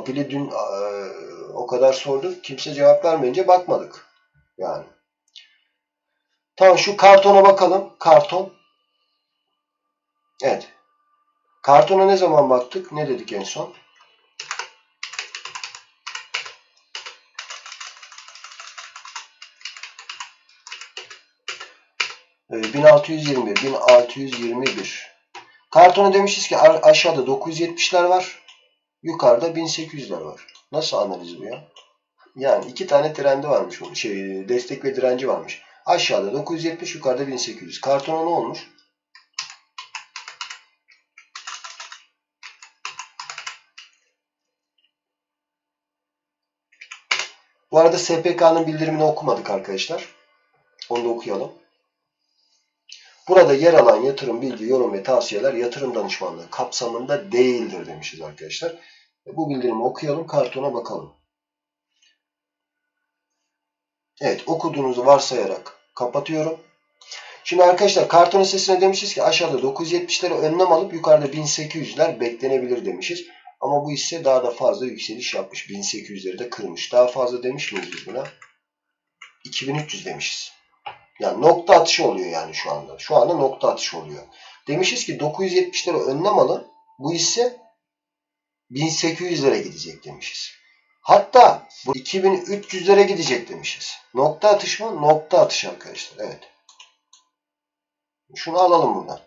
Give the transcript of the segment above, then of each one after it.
Papili dün e, o kadar sorduk. Kimse cevap vermeyince bakmadık. Yani. Tamam şu kartona bakalım. Karton. Evet. Kartona ne zaman baktık? Ne dedik en son? Ee, 1621, 1621. Kartona demişiz ki aşağıda 970'ler var. Yukarıda 1800'ler var. Nasıl analiz bu ya? Yani iki tane trendi varmış. Şey, destek ve direnci varmış. Aşağıda 970, yukarıda 1800. Kartona ne olmuş? Bu arada SPK'nın bildirimini okumadık arkadaşlar. Onu da okuyalım. Burada yer alan yatırım bilgi, yorum ve tavsiyeler yatırım danışmanlığı kapsamında değildir demişiz arkadaşlar. Bu bildirimi okuyalım, kartona bakalım. Evet, okuduğunuzu varsayarak kapatıyorum. Şimdi arkadaşlar karton hissesine demişiz ki aşağıda 970'lere önlem alıp yukarıda 1800'ler beklenebilir demişiz. Ama bu hisse daha da fazla yükseliş yapmış. 1800'leri de kırmış. Daha fazla demiş miyiz biz buna? 2300 demişiz. Yani nokta atışı oluyor yani şu anda. Şu anda nokta atışı oluyor. Demişiz ki 970'lere önlem alın. Bu hisse 1800'lere gidecek demişiz. Hatta bu 2300'lere gidecek demişiz. Nokta atış mı? Nokta atış arkadaşlar. Evet. Şunu alalım buradan.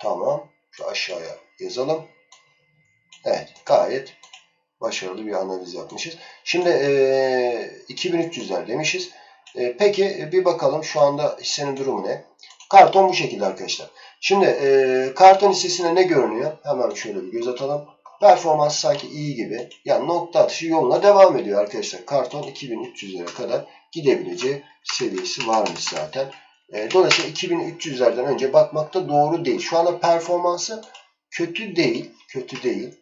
Tamam. Şu aşağıya yazalım. Evet. Gayet başarılı bir analiz yapmışız. Şimdi e, 2300'ler demişiz. E, peki bir bakalım şu anda hissenin durumu ne? Karton bu şekilde arkadaşlar. Şimdi e, karton hissesine ne görünüyor? Hemen şöyle bir göz atalım. Performans sanki iyi gibi. Yani nokta atışı yoluna devam ediyor arkadaşlar. Karton 2300'lere kadar gidebileceği seviyesi varmış zaten. E, dolayısıyla 2300'lerden önce bakmak da doğru değil. Şu anda performansı kötü değil. Kötü değil.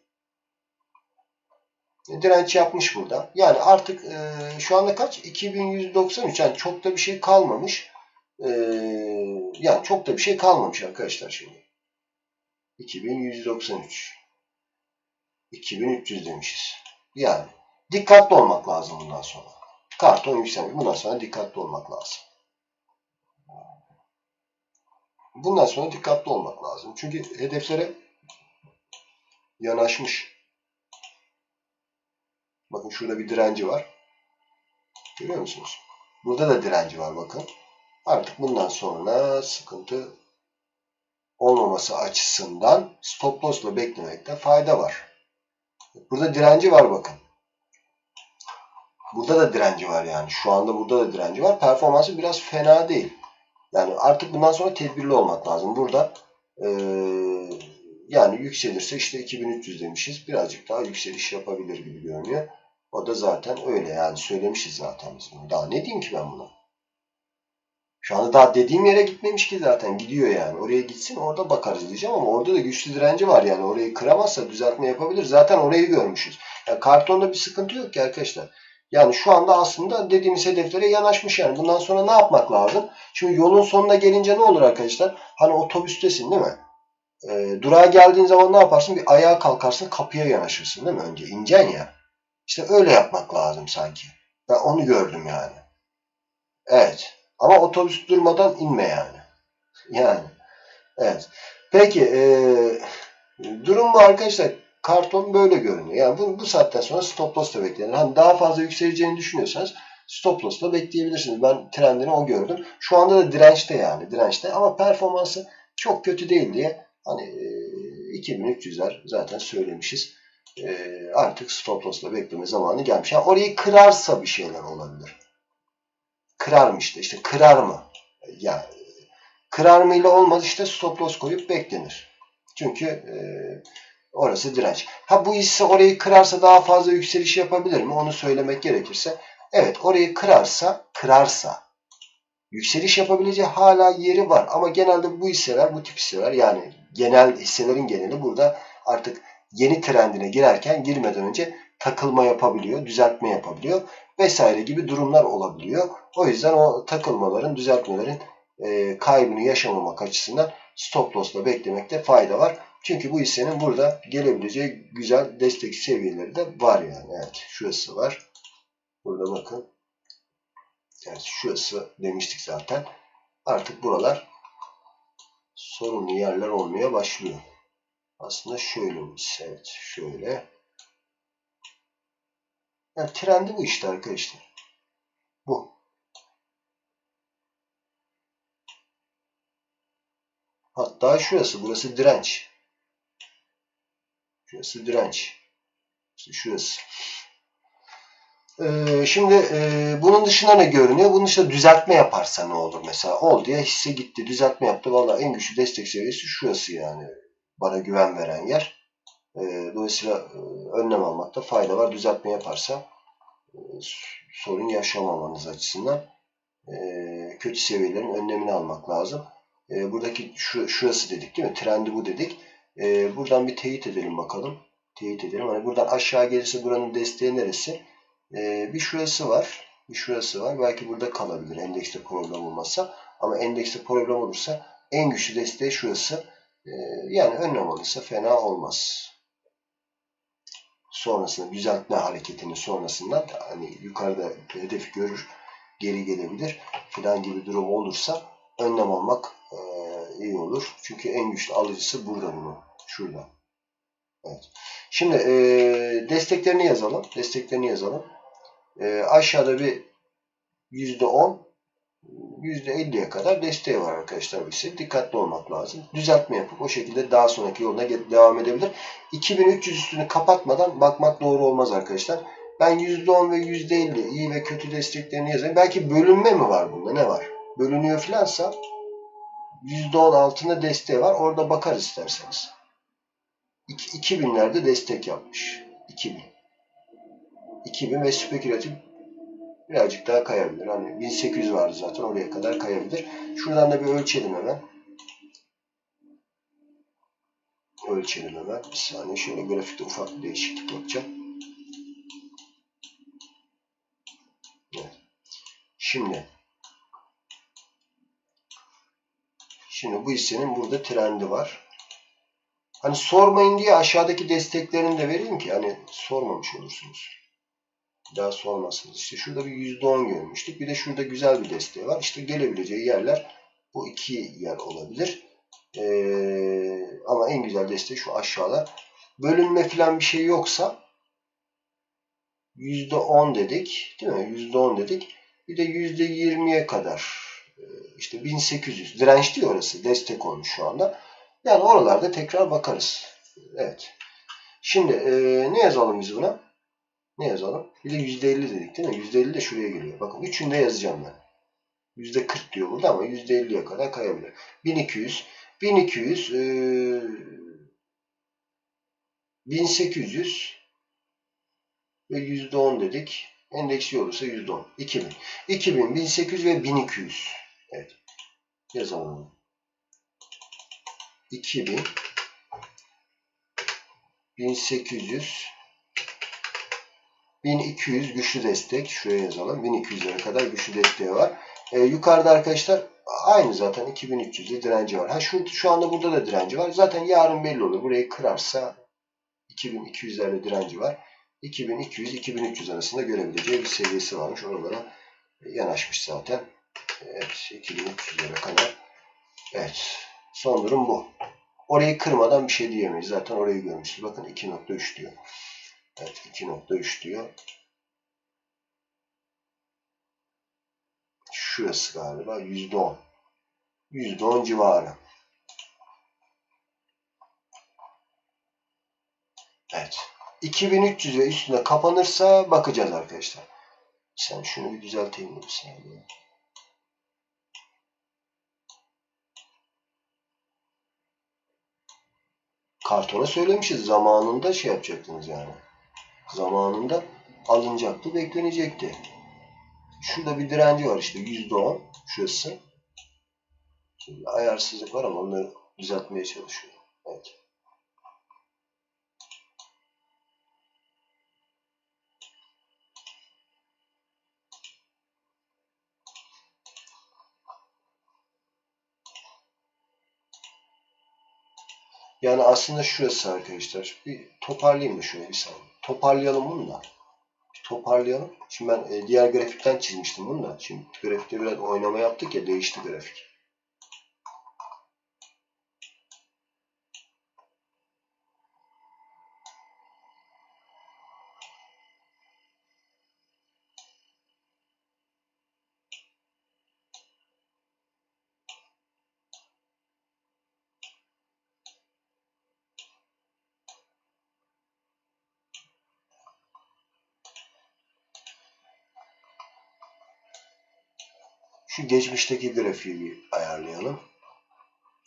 E, direnç yapmış burada. Yani artık e, şu anda kaç? 2193. Yani çok da bir şey kalmamış. E, yani çok da bir şey kalmamış arkadaşlar şimdi. 2193. 2300 demişiz. Yani dikkatli olmak lazım bundan sonra. Karton yükselmiş. Bundan sonra dikkatli olmak lazım. Bundan sonra dikkatli olmak lazım. Çünkü hedeflere yanaşmış. Bakın şurada bir direnci var. Görüyor musunuz? Burada da direnci var bakın. Artık bundan sonra sıkıntı olmaması açısından stop loss ile beklemekte fayda var. Burada direnci var bakın. Burada da direnci var yani. Şu anda burada da direnci var. Performansı biraz fena değil. Yani artık bundan sonra tedbirli olmak lazım. Burada ee, yani yükselirse işte 2300 demişiz. Birazcık daha yükseliş yapabilir gibi görünüyor. O da zaten öyle yani söylemişiz zaten biz bunu. Daha ne diyeyim ki ben buna? Şu anda daha dediğim yere gitmemiş ki zaten. Gidiyor yani. Oraya gitsin orada bakarız diyeceğim ama orada da güçlü direnci var yani. Orayı kıramazsa düzeltme yapabilir. Zaten orayı görmüşüz. Yani kartonda bir sıkıntı yok ki arkadaşlar. Yani şu anda aslında dediğimiz hedeflere yanaşmış yani. Bundan sonra ne yapmak lazım? Şimdi yolun sonuna gelince ne olur arkadaşlar? Hani otobüstesin değil mi? E, durağa geldiğin zaman ne yaparsın? Bir ayağa kalkarsın kapıya yanaşırsın değil mi? Önce incen ya. İşte öyle yapmak lazım sanki. Ben onu gördüm yani. Evet. Ama otobüs durmadan inme yani. Yani. Evet. Peki e, durum bu arkadaşlar. Karton böyle görünüyor. Yani bu, bu saatten sonra stop loss da beklenir. Hani daha fazla yükseleceğini düşünüyorsanız stop loss bekleyebilirsiniz. Ben trendini o gördüm. Şu anda da dirençte yani. Dirençte ama performansı çok kötü değil diye hani e, 2300'ler zaten söylemişiz. E, artık stop loss'la bekleme zamanı gelmiş. Yani orayı kırarsa bir şeyler olabilir. Kırar mı işte? İşte kırar mı? Yani kırar mı ile olmaz işte stop loss koyup beklenir. Çünkü e, orası direnç. Ha bu hisse orayı kırarsa daha fazla yükseliş yapabilir mi? Onu söylemek gerekirse. Evet orayı kırarsa, kırarsa yükseliş yapabileceği hala yeri var. Ama genelde bu hisseler, bu tip hisseler yani genel hisselerin geneli burada artık yeni trendine girerken girmeden önce takılma yapabiliyor, düzeltme yapabiliyor vesaire gibi durumlar olabiliyor. O yüzden o takılmaların, düzeltmelerin e, kaybını yaşamamak açısından stop loss'la beklemekte fayda var. Çünkü bu hissenin burada gelebileceği güzel destek seviyeleri de var yani. Evet şurası var. Burada bakın. Evet şurası demiştik zaten. Artık buralar sorunlu yerler olmaya başlıyor. Aslında şöyle hisse. Evet şöyle. Yani trendi bu işte arkadaşlar. Bu. Hatta şurası. Burası direnç. Şurası direnç. İşte şurası. Ee, şimdi e, bunun dışında ne görünüyor? Bunun dışında düzeltme yaparsa ne olur mesela? Ol diye hisse gitti. Düzeltme yaptı. Valla en güçlü destek seviyesi şurası yani. Bana güven veren yer. E, dolayısıyla e, önlem almakta fayda var. Düzeltme yaparsa e, sorun yaşamamanız açısından kötü seviyelerin önlemini almak lazım. Buradaki şu, şurası dedik değil mi? Trendi bu dedik. Buradan bir teyit edelim bakalım. Teyit edelim. Hani buradan aşağı gelirse buranın desteği neresi? Bir şurası var. Bir şurası var. Belki burada kalabilir endekste problem olmazsa. Ama endekste problem olursa en güçlü desteği şurası. E, yani önlem alırsa fena olmaz. Sonrasında düzeltme hareketinin sonrasından hani yukarıda hedefi görür geri gelebilir filan gibi durum olursa önlem almak e, iyi olur. Çünkü en güçlü alıcısı burada bunu. Şurada. Evet. Şimdi e, desteklerini yazalım. Desteklerini yazalım. E, aşağıda bir %10 %50'ye kadar desteği var arkadaşlar. Ise dikkatli olmak lazım. Düzeltme yapıp o şekilde daha sonraki yoluna devam edebilir. 2300 üstünü kapatmadan bakmak doğru olmaz arkadaşlar. Ben %10 ve %50 iyi ve kötü desteklerini yazayım. Belki bölünme mi var bunda? Ne var? Bölünüyor filansa %10 altında desteği var. Orada bakar isterseniz. 2000'lerde destek yapmış. 2000. 2000 ve spekülatif birazcık daha kayabilir. Hani 1800 vardı zaten oraya kadar kayabilir. Şuradan da bir ölçelim hemen. Ölçelim hemen. Bir saniye şöyle grafikte ufak bir değişiklik yapacağım. Şimdi Şimdi bu hissenin burada trendi var. Hani sormayın diye aşağıdaki desteklerini de vereyim ki hani sormamış olursunuz. Daha sormazsınız. İşte şurada bir %10 görmüştük. Bir de şurada güzel bir desteği var. İşte gelebileceği yerler bu iki yer olabilir. Ee, ama en güzel desteği şu aşağıda. Bölünme falan bir şey yoksa %10 dedik. Değil mi? %10 dedik. Bir de %20'ye kadar işte 1800 direnç diyor orası. Destek olmuş şu anda. Yani oralarda tekrar bakarız. Evet. Şimdi e, ne yazalım biz buna? Ne yazalım? Bir de %50 dedik değil mi? %50 de şuraya geliyor. Bakın üçünde yazacağım ben. %40 diyor burada ama %50'ye kadar kayabilir. 1200 1200 e, 1800 ve %10 dedik. Endeksi olursa %10. 2000. 2000, 1800 ve 1200. Evet. Yazalım. 2000 1800 1200 güçlü destek. Şuraya yazalım. 1200'lere kadar güçlü desteği var. Ee, yukarıda arkadaşlar aynı zaten 2300'de direnci var. Ha şu, şu anda burada da direnci var. Zaten yarın belli olur. Burayı kırarsa 2200'lerde direnci var. 2200-2300 arasında görebileceği bir seviyesi varmış. Oralara yanaşmış zaten. Evet 2300'lere kadar. Evet. Son durum bu. Orayı kırmadan bir şey diyemeyiz. Zaten orayı görmüşüz. Bakın 2.3 diyor. Evet 2.3 diyor. Şurası galiba %10. %10 civarı. Evet. 2300 ve üstüne kapanırsa bakacağız arkadaşlar. Sen şunu bir düzelteyim bir saniye. Kartona söylemişiz. Zamanında şey yapacaktınız yani. Zamanında alınacaktı, beklenecekti. Şurada bir direnci var işte %10. Şurası. Şimdi ayarsızlık var ama onları düzeltmeye çalışıyorum. Evet. Yani aslında şurası arkadaşlar. Bir toparlayayım mı şöyle bir saniye. Toparlayalım bunu da. Bir toparlayalım. Şimdi ben e, diğer grafikten çizmiştim bunu da. Şimdi grafikte biraz oynama yaptık ya değişti grafik. Şu geçmişteki grafiği ayarlayalım.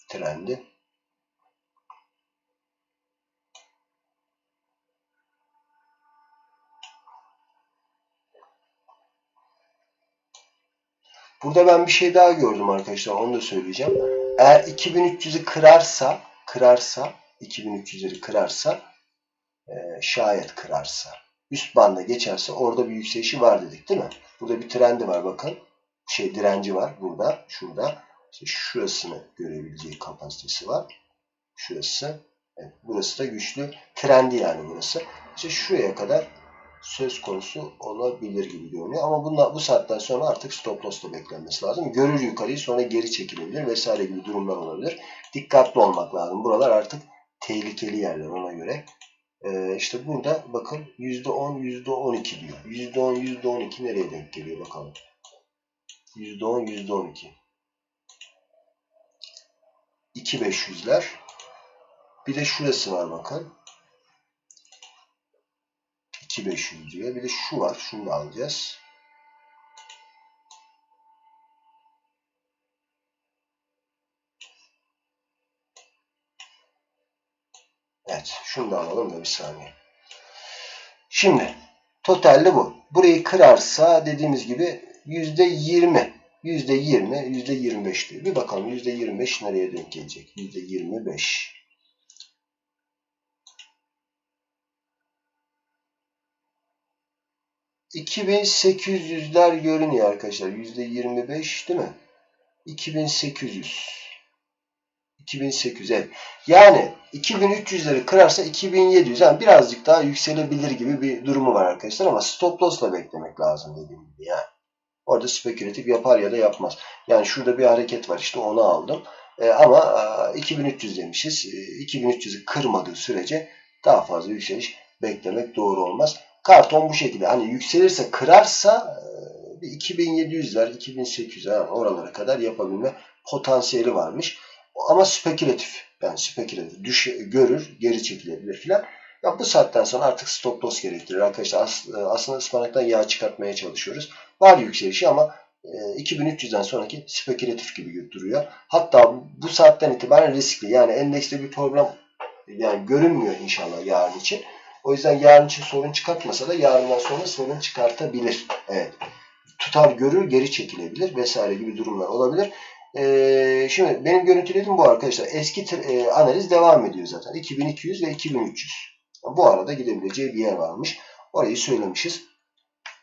Trendi. Burada ben bir şey daha gördüm arkadaşlar. Onu da söyleyeceğim. Eğer 2300'ü kırarsa kırarsa 2300'leri kırarsa e, şayet kırarsa üst banda geçerse orada bir yükselişi var dedik değil mi? Burada bir trendi var bakın. Şey direnci var burada. Şurada. İşte şurasını görebileceği kapasitesi var. Şurası. Evet, burası da güçlü. Trendi yani burası. İşte şuraya kadar söz konusu olabilir gibi görünüyor. Ama bunlar, bu saatten sonra artık stop loss'ta beklenmesi lazım. Görür yukarıyı sonra geri çekilebilir vesaire gibi durumlar olabilir. Dikkatli olmak lazım. Buralar artık tehlikeli yerler ona göre. Ee, işte burada bakın %10, %12 diyor. %10, %12 nereye denk geliyor bakalım. %10, %12. 2500'ler. Bir de şurası var bakın. 2500 diyor. Bir de şu var. Şunu da alacağız. Evet. Şunu da alalım da bir saniye. Şimdi totalde bu. Burayı kırarsa dediğimiz gibi %20 %20 %25 diyor. Bir bakalım %25 nereye denk gelecek? %25 2800'ler görünüyor arkadaşlar. %25 değil mi? 2800. 2800 evet. Yani 2300'leri kırarsa 2700 yani birazcık daha yükselebilir gibi bir durumu var arkadaşlar ama stop loss'la beklemek lazım dediğim gibi yani. Orada spekülatif yapar ya da yapmaz. Yani şurada bir hareket var işte onu aldım. Ee, ama 2300 demişiz. Ee, 2300'ü kırmadığı sürece daha fazla yükseliş beklemek doğru olmaz. Karton bu şekilde. Hani yükselirse kırarsa e, bir 2700'ler 2800'ler yani oralara kadar yapabilme potansiyeli varmış. Ama spekülatif. Yani spekülatif. Düş, görür, geri çekilebilir filan. Ya bu saatten sonra artık stop loss gerektirir arkadaşlar. E, aslında ıspanaktan yağ çıkartmaya çalışıyoruz. Var yükselişi ama 2300'den e, sonraki spekülatif gibi duruyor. Hatta bu saatten itibaren riskli. Yani endekste bir problem yani görünmüyor inşallah yarın için. O yüzden yarın için sorun çıkartmasa da yarından sonra sorun çıkartabilir. Evet. Tutar görür, geri çekilebilir vesaire gibi durumlar olabilir. Ee, şimdi benim görüntülediğim bu arkadaşlar. Eski e, analiz devam ediyor zaten. 2200 ve 2300. Bu arada gidebileceği bir yer varmış. Orayı söylemişiz.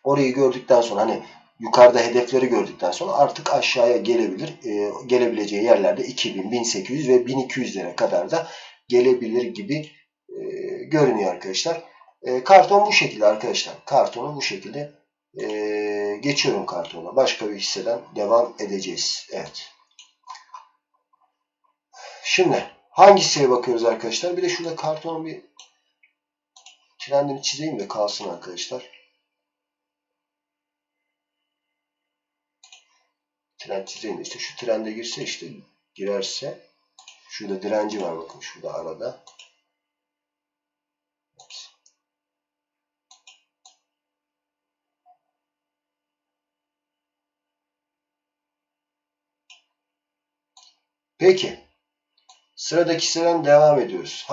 Orayı gördükten sonra hani yukarıda hedefleri gördükten sonra artık aşağıya gelebilir. E, gelebileceği yerlerde 2000, 1800 ve 1200'lere kadar da gelebilir gibi e, görünüyor arkadaşlar. E, karton bu şekilde arkadaşlar. Kartonu bu şekilde e, geçiyorum kartona. Başka bir hisseden devam edeceğiz. Evet. Şimdi hangisiye bakıyoruz arkadaşlar? Bir de şurada kartonun bir trendini çizeyim de kalsın arkadaşlar. Trend çizeyim işte şu trende girse işte girerse şurada direnci var bakın şurada arada. Peki. Sıradaki sıradan devam ediyoruz.